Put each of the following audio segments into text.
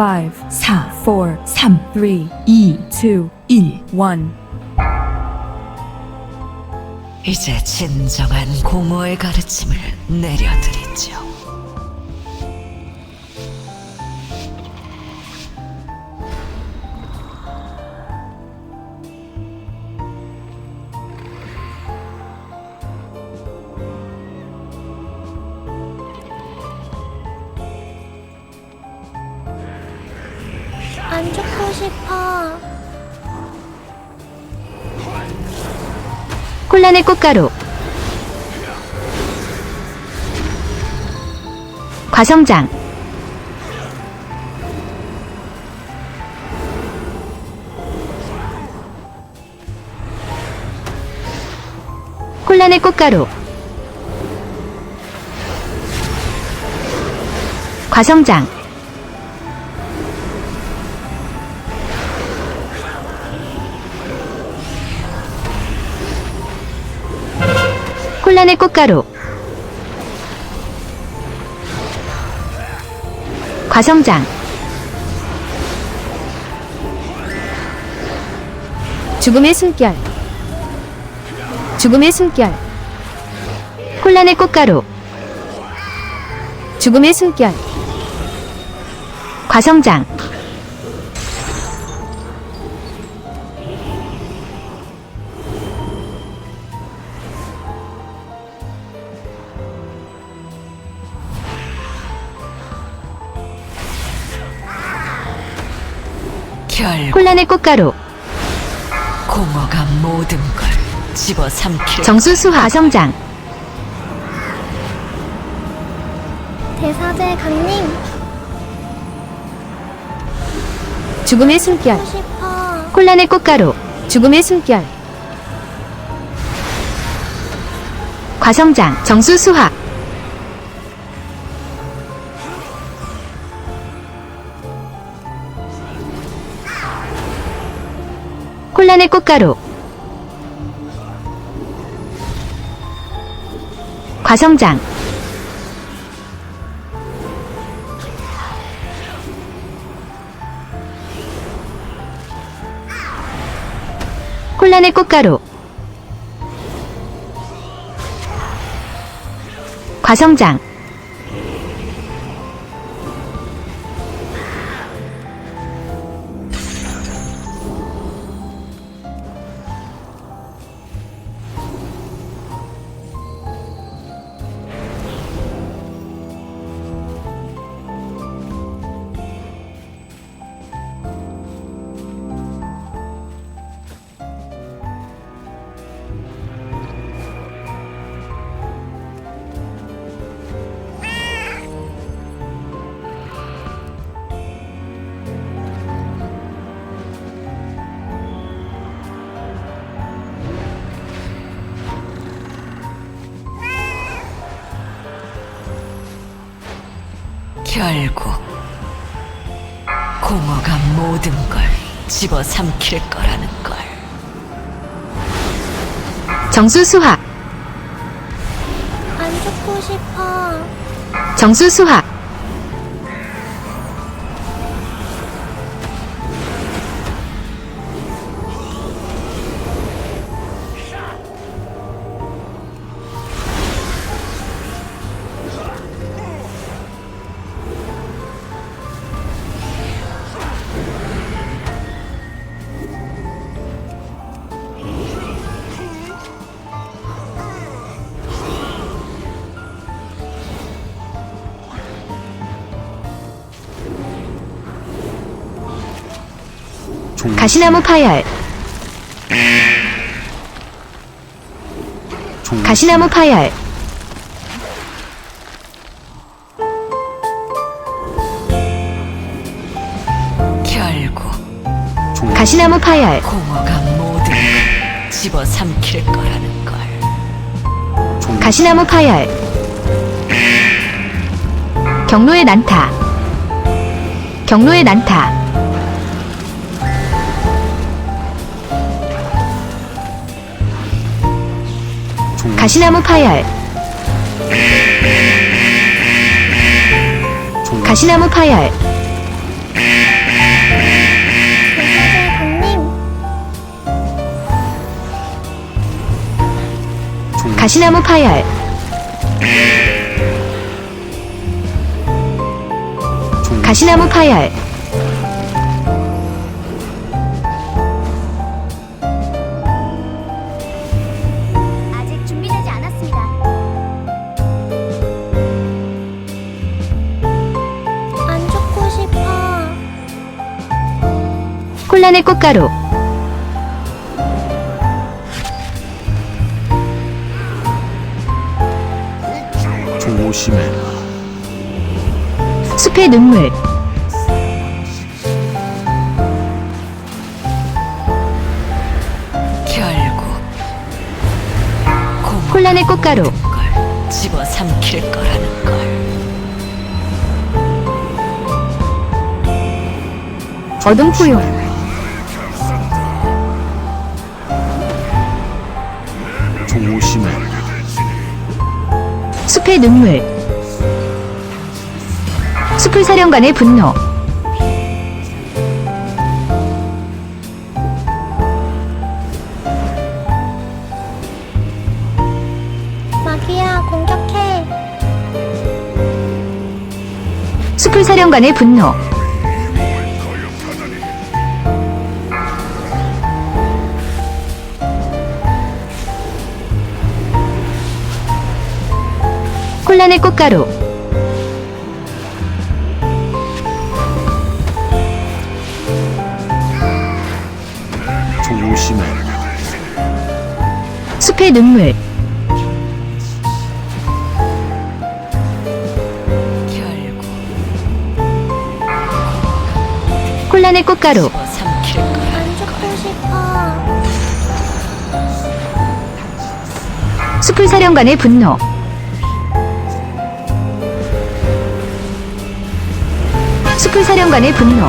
5, 5, 4, 4, 3, 3, 2, 2, 1. 1. 이제 진정한 공허의 가르침을 내려드리죠. 안 죽고 싶어. 혼란의 꽃가루. 과성장. 혼란의 꽃가루. 과성장 꽃가루. 과성장. 죽음의 숨결. 죽음의 숨결. 혼란의 꽃가루. 죽음의 숨결. 과성장 혼란의 꽃가루. 공허가 모든 걸 집어삼킬 정수수화 과성장. 대사제 강림. 죽음의 숨결. 하고 싶어. 혼란의 꽃가루. 죽음의 숨결. 과성장 정수수화 꽃가루. 과성장. 혼란의 꽃가루. 과성장 결국 공허가 모든 걸 집어삼킬 거라는 걸. 정수수화 안 죽고 싶어. 정수수화 가시나무 파열. 가시나무 파열. 결국 가시나무 파열. 공허가 모든 걸 집어삼킬 거라는 걸. 가시나무 파열. 경로의 난타. 경로의 난타 가시나무 파열. 가시나무 파열. 가시나무 파열. 가시나무 파열. 혼란의 꽃가루. 조심해. 숲의 눈물. 결국 혼란의 꽃가루. 걸 집어 삼킬 거라는 걸. 어둠 포용 숲의 눈물. 숲을 사령관의 분노. 마귀야, 공격해. 숲을 사령관의 분노 혼란의 꽃가루. 조심해. 숲의 눈물. 혼란의 꽃가루. 싶어. 숲을 사령관의 분노 사령관의 분노.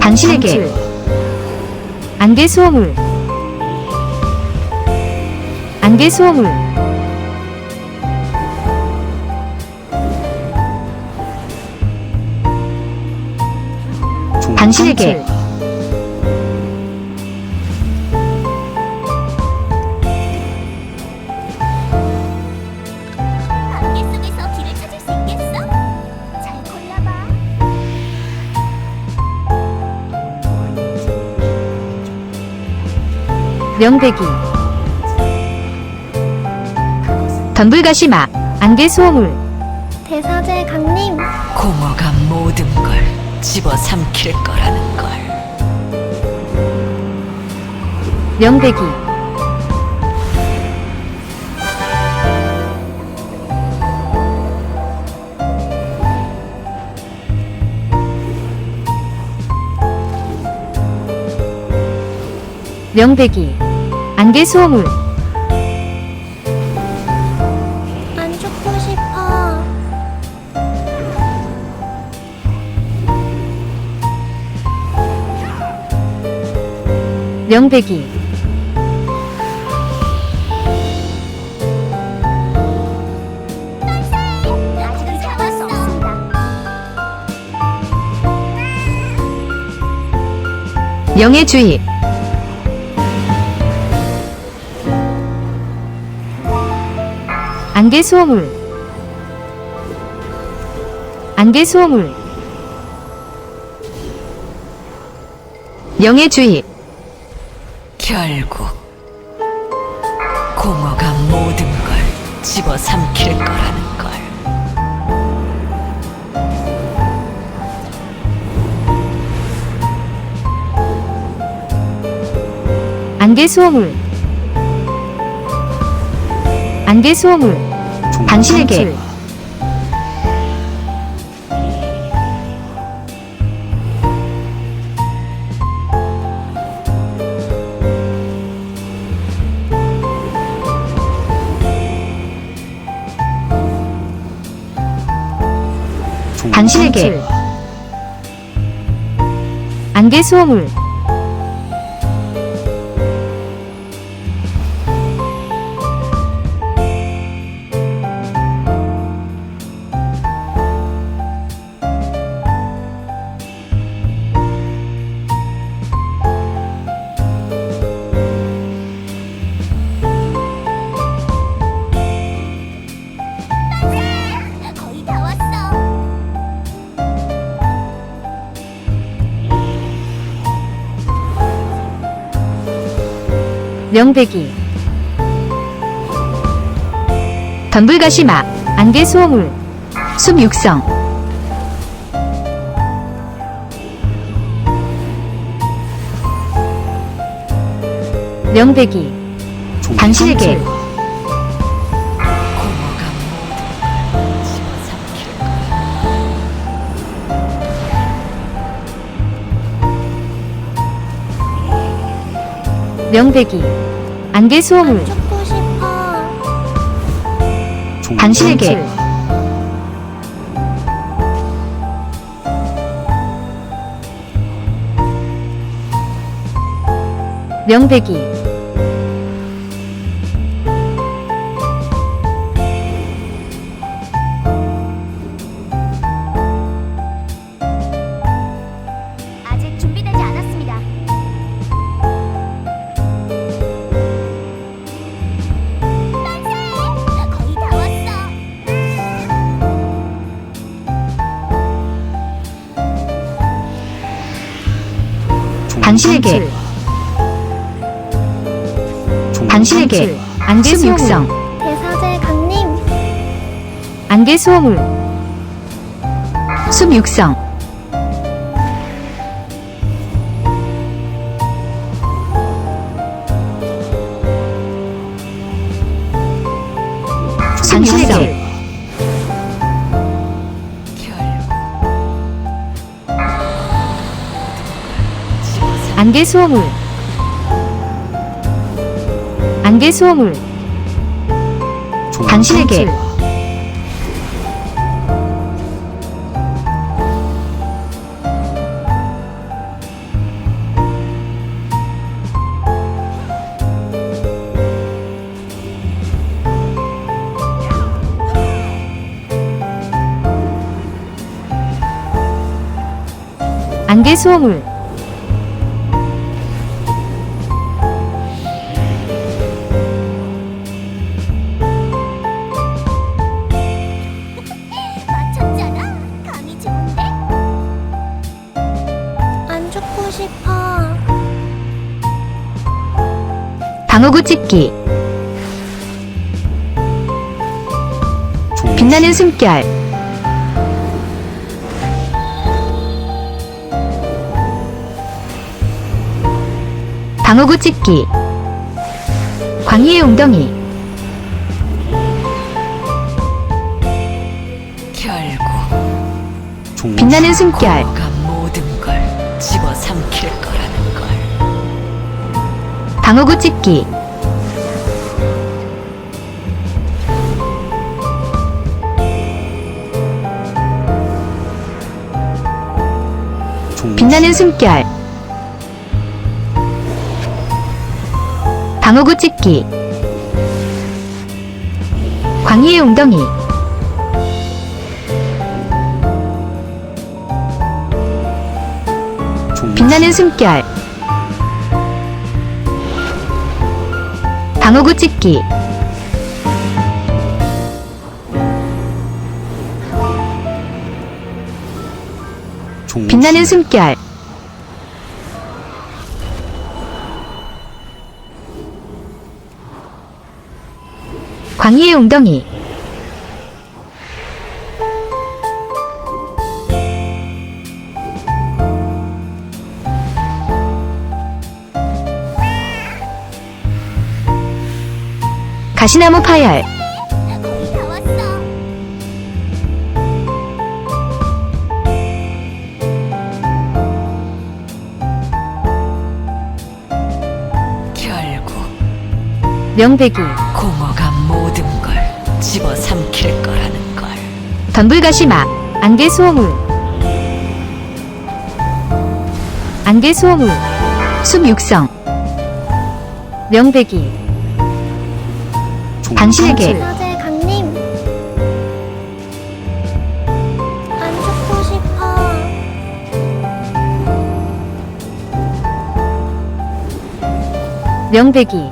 당신에게 안개 수호물 수호물 조 당신에게 안개 속에서 길을 찾을 수 있겠어? 잘 골라봐. 명대기 덤불가시마 안개 수호물 대사제 강림. 고모가 모든 걸 집어 삼킬 거라는 걸. 명대기 명대기 안개 수호물 명대기 아직은 수 없습니다. 주의 안개 수호물. 안개 수호물. 영의 주의 결국 고모가 모든 걸 집어 삼킬 거라는 걸. 안개 수호물 안개 수호물 조 당신에게 당신에게 안개 수호물 명대기 덤불가시마 안개 수호물 숲 육성. 명대기 종 당신에게 명대기 안개 수호물 죽고 싶어. 종 당신에게 명대기 종 당신에게 안개 숲 육성 대사제 강림. 안개 수호물 숲 육성. 당신에게 결국 집어삼 안개 수호물 안개 수호물 종 당신에게 안개 수호물 방어구 찍기. 종 빛나는 숨결. 방어구 찍기. 광희의 웅덩이. 결국 빛나는 숨결. 모든 걸 집어삼킬 걸. 방어구 찍기. 종 빛나는 숨결. 방어구 찍기. 광희의 웅덩이. 종 빛나는 숨결 방어구 찍기. 종 빛나는 숨결. 광희의 웅덩이 가시나무 파열. 거의 다 왔어. 결국 명대기 고모가 모든 걸 집어삼킬 거라는 걸. 덤불가시마. 안개 수호물 안개 수호물 숲 육성. 명배기. 종 당신에게. 사제 강림. 안 죽고 싶어. 명배기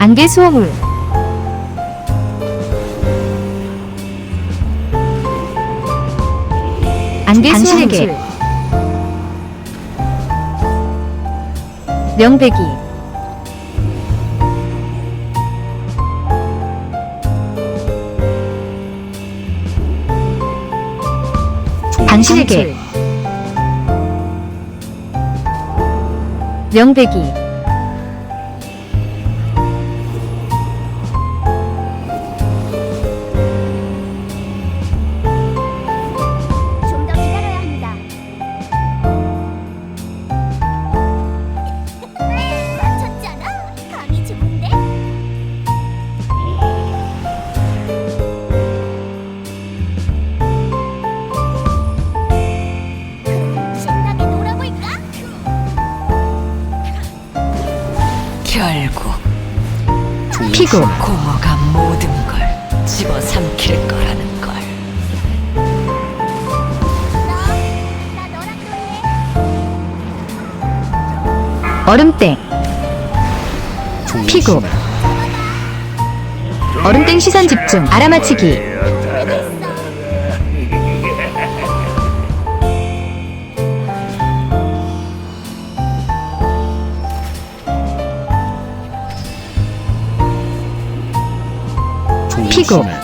안개 수호물 안개 수호물 명배기 종 당신에게. 명배기 종 피고 공허가 모든 걸 집어삼킬 거라는 걸. 얼음땡. 종 피고 얼음땡 시선 집중. 알아맞히기 놀래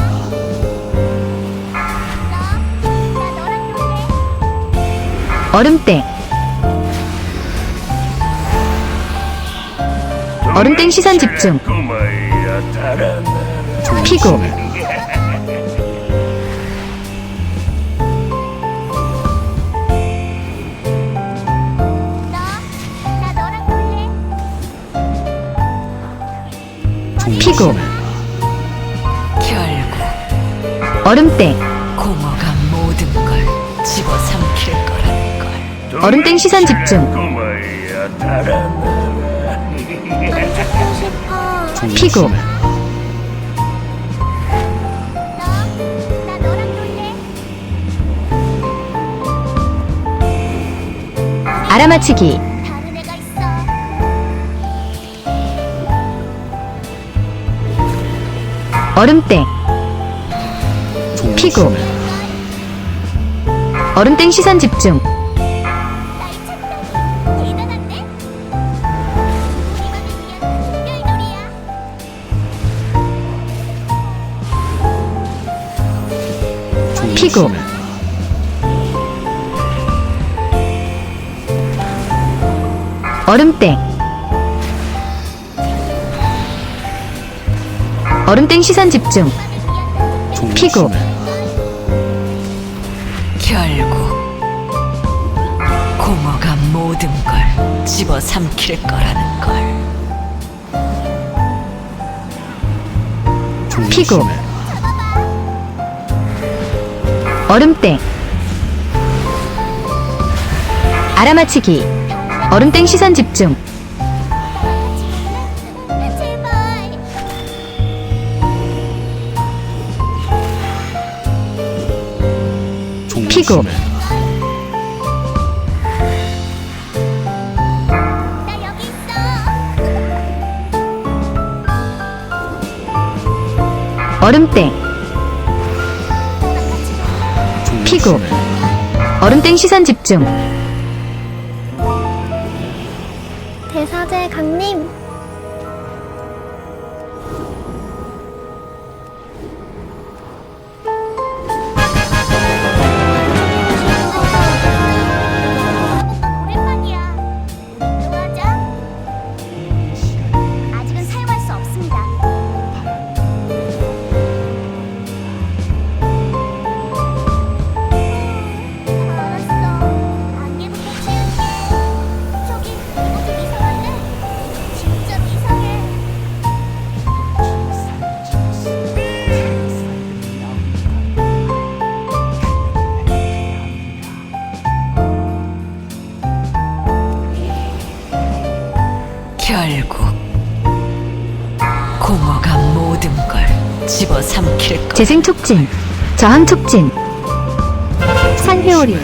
얼음땡 얼음땡 시선 집중 종 피고. 피고. 얼음땡 공허가 모든 걸 집어삼킬 거라는 걸. 얼음땡 시선 집중 피고. 알아맞히기 얼음땡 심해. 얼음땡 시선 집중. 심해. 얼음땡 얼음땡 시선 집중 종 피고. 삼킬 거라는 걸. 종 피고. 얼음땡 알아맞히기 얼음땡 시선 집중 피고. 얼음땡. 심해. 얼음땡 시선 집중 재생 촉진 저항 촉진. 산회오리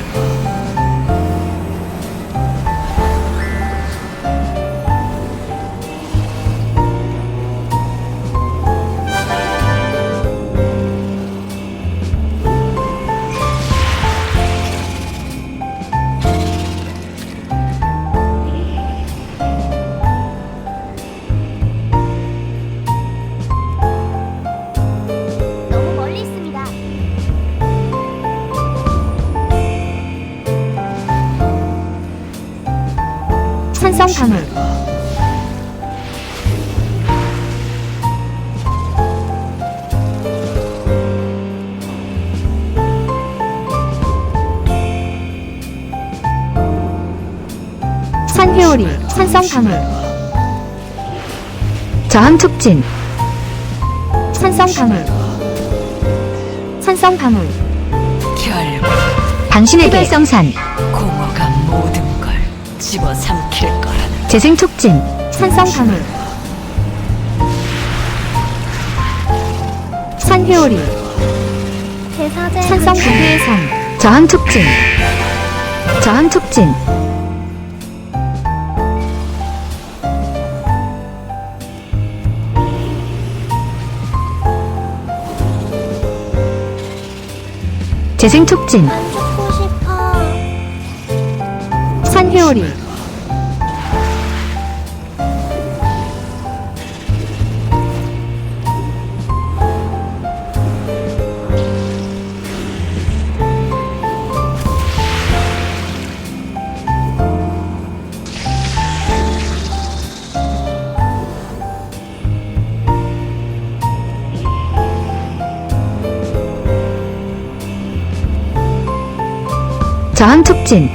저항 촉진. 산성 방울. 산성 방울. 결국 당신에게 해발성산. 공허가 모든 걸 집어삼킬 거라는 재생 촉진. 산성 방울. 산회오리. 대사제. 산성 부부의 산 저항 촉진. 저항 촉진 재생 촉진. 산회오리 저항 촉진.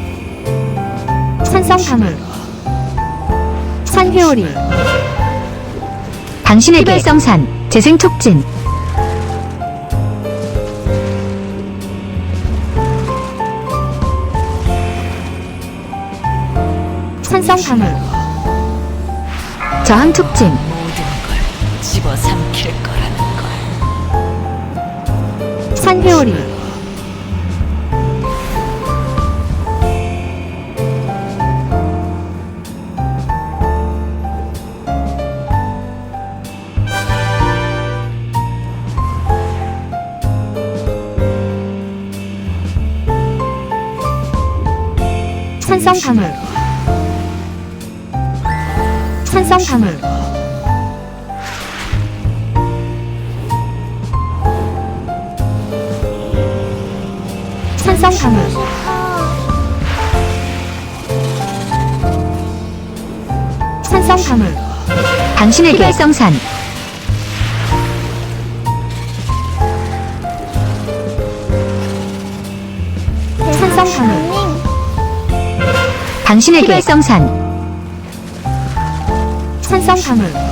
산성 방울 산회오리. 당신에게 해발성산. 재생 촉진. 산성 방울 저항 촉진. 모든 걸 집어삼킬 거라는 걸. 산회오리 산성 방울 산성 방울 산성 싶어. 산성 방울 당신에게 해발성산 당신에게 해발성산. 산성 방울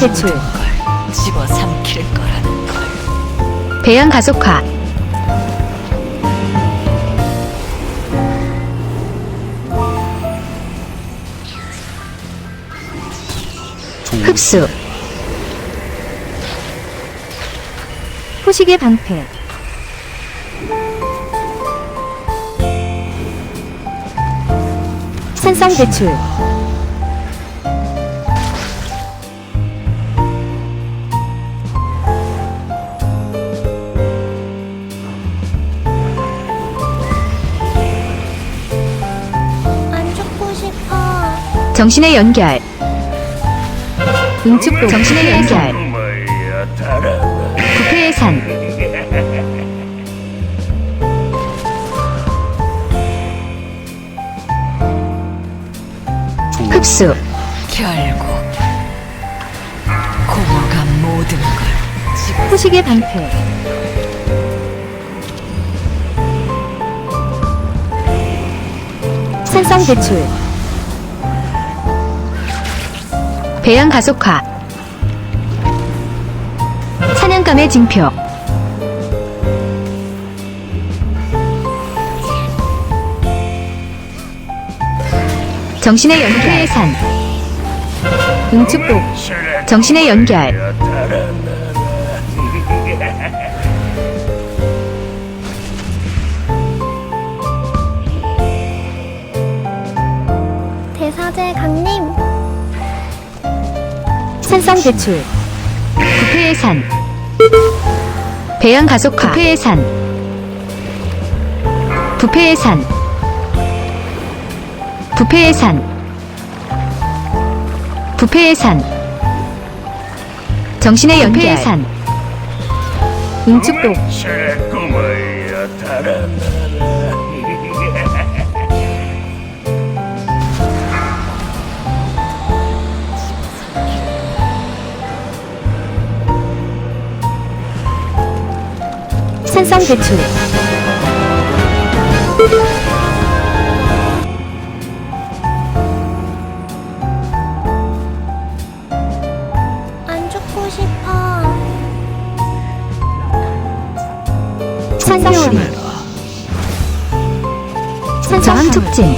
배출. 걸 집어삼킬 거라는 걸. 배양 가속화. 종 흡수. 후식의 방패. 산성 배출 정신의 연결. 응축도 정신의 연결. 부패의 산종 흡수. 결국 공허가 모든 걸 집어 후식의 방패. 산성 배출 배양 가속화. 사냥감의 징표. 정신의 연결의 산. 응축복 정신의 연결. 대사제 강림 산성 배출. 부패의 산. 배양 가속화. 부패의 산. 부패의 산. 부패의 산. 부패의 산. 정신의 연패의 산. 응축복 산성 배출. 안 죽고 싶어. 산요리 저항 촉진